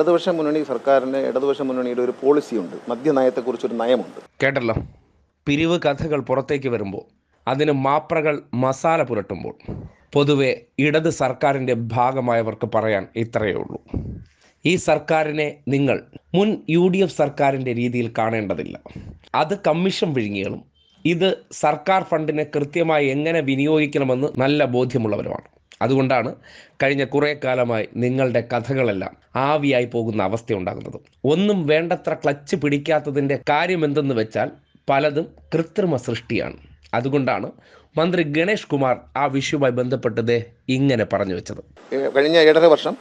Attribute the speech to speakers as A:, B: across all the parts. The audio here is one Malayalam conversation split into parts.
A: ഇടതുപക്ഷ മുന്നണി സർക്കാരിന് ഇടതുപക്ഷ മുന്നണിയുടെ ഒരു പോളിസിയുണ്ട്. മദ്യനയത്തെക്കുറിച്ചൊരു നയമുണ്ട്.
B: കേട്ടല്ലോ? പിരിവ് കഥകൾ പുറത്തേക്ക് വരുമ്പോൾ അതിന് മാപ്രകൾ മസാല പുരട്ടുമ്പോൾ പൊതുവെ ഇടത് സർക്കാരിന്റെ ഭാഗമായവർക്ക് പറയാൻ ഇത്രയേ ഉള്ളൂ. ഈ സർക്കാരിനെ നിങ്ങൾ മുൻ യു ഡി എഫ് സർക്കാരിന്റെ രീതിയിൽ കാണേണ്ടതില്ല. അത് കമ്മീഷൻ വിഴുങ്ങികളും ഇത് സർക്കാർ ഫണ്ടിനെ കൃത്യമായി എങ്ങനെ വിനിയോഗിക്കണമെന്ന് നല്ല ബോധ്യമുള്ളവരുമാണ്. അതുകൊണ്ടാണ് കഴിഞ്ഞ കുറേ കാലമായി നിങ്ങളുടെ കഥകളെല്ലാം ആവിയായി പോകുന്ന അവസ്ഥ ഉണ്ടാകുന്നത്. ഒന്നും വേണ്ടത്ര ക്ലച്ച് പിടിക്കാത്തതിന്റെ കാര്യം എന്തെന്ന് വെച്ചാൽ പലതും കൃത്രിമ സൃഷ്ടിയാണ്. അതുകൊണ്ടാണ് മന്ത്രി ഗണേഷ് കുമാർ ആ വിഷയവുമായി ബന്ധപ്പെട്ടത് ഇങ്ങനെ പറഞ്ഞു വെച്ചത്.
A: കഴിഞ്ഞ ഏഴര വർഷം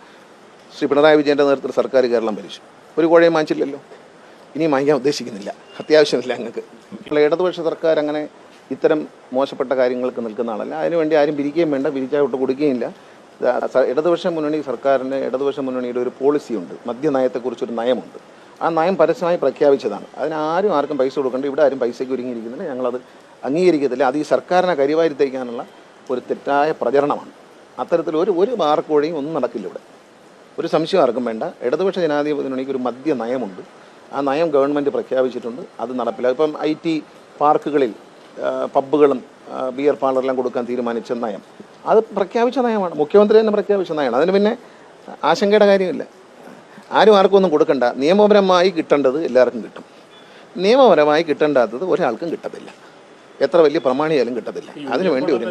A: ശ്രീ പിണറായി വിജയന്റെ നേതൃത്വത്തിൽ സർക്കാർ കേരളം ഭരിച്ചു. ഒരു കോഴയും വാങ്ങിച്ചില്ലല്ലോ. ഇനിയും വാങ്ങിക്കാൻ ഉദ്ദേശിക്കുന്നില്ല. അത്യാവശ്യമില്ല ഞങ്ങൾക്ക്. ഇടതുപക്ഷ സർക്കാർ അങ്ങനെ ഇത്തരം മോശപ്പെട്ട കാര്യങ്ങൾക്ക് നിൽക്കുന്ന ആളല്ല. അതിനുവേണ്ടി ആരും പിരിക്കുകയും വേണ്ട പിരിച്ചായിട്ട് കൊടുക്കുകയില്ല ഇതാ, സ- ഇടതുപക്ഷ മുന്നണി സർക്കാരിന് ഇടതുപക്ഷ മുന്നണിയുടെ ഒരു പോളിസിയുണ്ട്. മദ്യനയത്തെക്കുറിച്ചൊരു നയമുണ്ട്. ആ നയം പരസ്യമായി പ്രഖ്യാപിച്ചതാണ്. അതിനാരും ആർക്കും പൈസ കൊടുക്കേണ്ട. ഇവിടെ ആരും പൈസയ്ക്ക് ഒരുങ്ങിയിരിക്കുന്നില്ല. ഞങ്ങളത് അംഗീകരിക്കത്തില്ല. അത് ഈ സർക്കാരിനെ കരിവാരി തേക്കാനുള്ള ഒരു തെറ്റായ പ്രചരണമാണ്. അത്തരത്തിൽ ഒരു ഒരു മാർക്കോഴിയും ഒന്നും നടക്കില്ല ഇവിടെ. ഒരു സംശയം ആർക്കും വേണ്ട. ഇടതുപക്ഷ ജനാധിപത്യ മുന്നണിക്ക് ഒരു മദ്യ നയമുണ്ട് ആ നയം ഗവൺമെന്റ് പ്രഖ്യാപിച്ചിട്ടുണ്ട്. അത് നടപ്പിലാക്കും ഇപ്പം ഐ ടി പാർക്കുകളിൽ പബ്ബുകളും ബിയർ പാർലറെല്ലാം കൊടുക്കാൻ തീരുമാനിച്ച നയം. അത് പ്രഖ്യാപിച്ച നയമാണ്. മുഖ്യമന്ത്രി തന്നെ പ്രഖ്യാപിച്ച നയമാണ്. അതിന് പിന്നെ ആശങ്കയുടെ കാര്യമില്ല. ആരും ആർക്കും ഒന്നും കൊടുക്കണ്ട. നിയമപരമായി കിട്ടേണ്ടത് എല്ലാവർക്കും കിട്ടും. നിയമപരമായി കിട്ടേണ്ടാത്തത് ഒരാൾക്കും കിട്ടത്തില്ല. എത്ര വലിയ പ്രമാണിയായാലും കിട്ടത്തില്ല. അതിനു വേണ്ടി ഒരു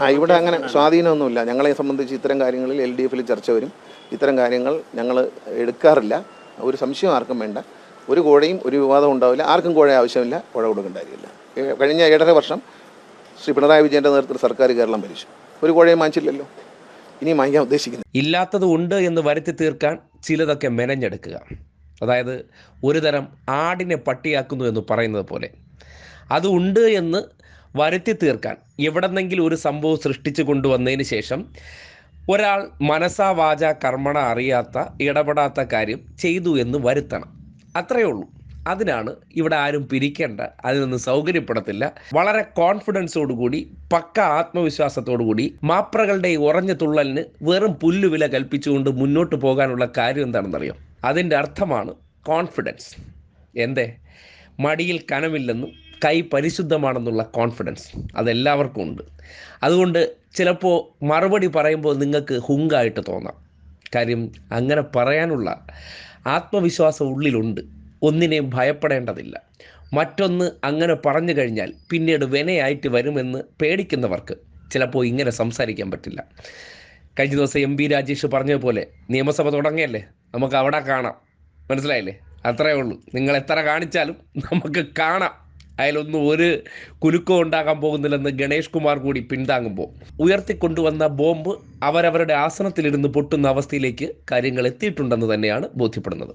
A: ആ ഇവിടെ അങ്ങനെ സ്വാധീനമൊന്നുമില്ല. ഞങ്ങളെ സംബന്ധിച്ച് ഇത്തരം കാര്യങ്ങളിൽ എൽ ഡി എഫിൽ ചർച്ച വരും. ഇത്തരം കാര്യങ്ങൾ ഞങ്ങൾ എടുക്കാറില്ല. ഒരു സംശയം ആർക്കും വേണ്ട. ഒരു കോഴയും ഒരു വിവാദവും ഉണ്ടാവില്ല. ആർക്കും കോഴ ആവശ്യമില്ല. കോഴ കൊടുക്കേണ്ട കഴിഞ്ഞ ഏഴര വർഷം ശ്രീ പിണറായി വിജയന്റെ നേതൃത്വത്തിൽ സർക്കാർ കേരളം ഭരിച്ചു. ഒരു കോഴയും വാങ്ങിച്ചില്ലല്ലോ. ഇനി വാങ്ങിക്കാൻ ഉദ്ദേശിക്കുന്നു
B: ഇല്ലാത്തത് ഉണ്ട് എന്ന് വരുത്തി തീർക്കാൻ ചിലതൊക്കെ മെനഞ്ഞെടുക്കുക. അതായത് ഒരു തരം ആടിനെ പട്ടിയാക്കുന്നു എന്ന് പറയുന്നത് പോലെ. അത് ഉണ്ട് എന്ന് വരുത്തി തീർക്കാൻ എവിടെന്നെങ്കിലും ഒരു സംഭവം സൃഷ്ടിച്ചു കൊണ്ടുവന്നതിന് ശേഷം ഒരാൾ മനസ്സാ വാച കർമ്മണ അറിയാത്ത ഇടപെടാത്ത കാര്യം ചെയ്തു എന്ന് വരുത്തണം. അത്രയേ ഉള്ളൂ. അതിനാണ് ഇവിടെ ആരും പിരിക്കേണ്ട അതിനൊന്നും സൗകര്യപ്പെടത്തില്ല. വളരെ കോൺഫിഡൻസോടുകൂടി പക്ക ആത്മവിശ്വാസത്തോടുകൂടി മാപ്രകളുടെ ഈ ഉറഞ്ഞ തുള്ളലിന് വെറും പുല്ലുവില കൽപ്പിച്ചുകൊണ്ട് മുന്നോട്ട് പോകാനുള്ള കാര്യം എന്താണെന്നറിയോ? അതിന്റെ അർത്ഥമാണ് കോൺഫിഡൻസ് എന്തേ? മടിയിൽ കനമില്ലെന്നും കൈ പരിശുദ്ധമാണെന്നുള്ള കോൺഫിഡൻസ് അതെല്ലാവർക്കും ഉണ്ട്. അതുകൊണ്ട് ചിലപ്പോൾ മറുപടി പറയുമ്പോൾ നിങ്ങൾക്ക് ഹുങ്കായിട്ട് തോന്നാം. കാര്യം അങ്ങനെ പറയാനുള്ള ആത്മവിശ്വാസം ഉള്ളിലുണ്ട്. ഒന്നിനെയും ഭയപ്പെടേണ്ടതില്ല. മറ്റൊന്ന് അങ്ങനെ പറഞ്ഞു കഴിഞ്ഞാൽ പിന്നീട് വിനയായിട്ട് വരുമെന്ന് പേടിക്കുന്നവർക്ക് ചിലപ്പോൾ ഇങ്ങനെ സംസാരിക്കാൻ പറ്റില്ല. കഴിഞ്ഞ ദിവസം എം രാജേഷ് പറഞ്ഞതുപോലെ നിയമസഭ തുടങ്ങിയല്ലേ? നമുക്ക് അവിടെ കാണാം. മനസ്സിലായില്ലേ? അത്രയേ ഉള്ളൂ. നിങ്ങൾ എത്ര കാണിച്ചാലും നമുക്ക് കാണാം. അതിലൊന്നും ഒരു കുലുക്കം ഉണ്ടാകാൻ പോകുന്നില്ലെന്ന് ഗണേഷ് കുമാർ കൂടി പിന്താങ്ങുമ്പോൾ ഉയർത്തിക്കൊണ്ടുവന്ന ബോംബ് അവരവരുടെ ആസനത്തിലിരുന്ന് പൊട്ടുന്ന അവസ്ഥയിലേക്ക് കാര്യങ്ങൾ എത്തിയിട്ടുണ്ടെന്ന് തന്നെയാണ് ബോധ്യപ്പെടുന്നത്.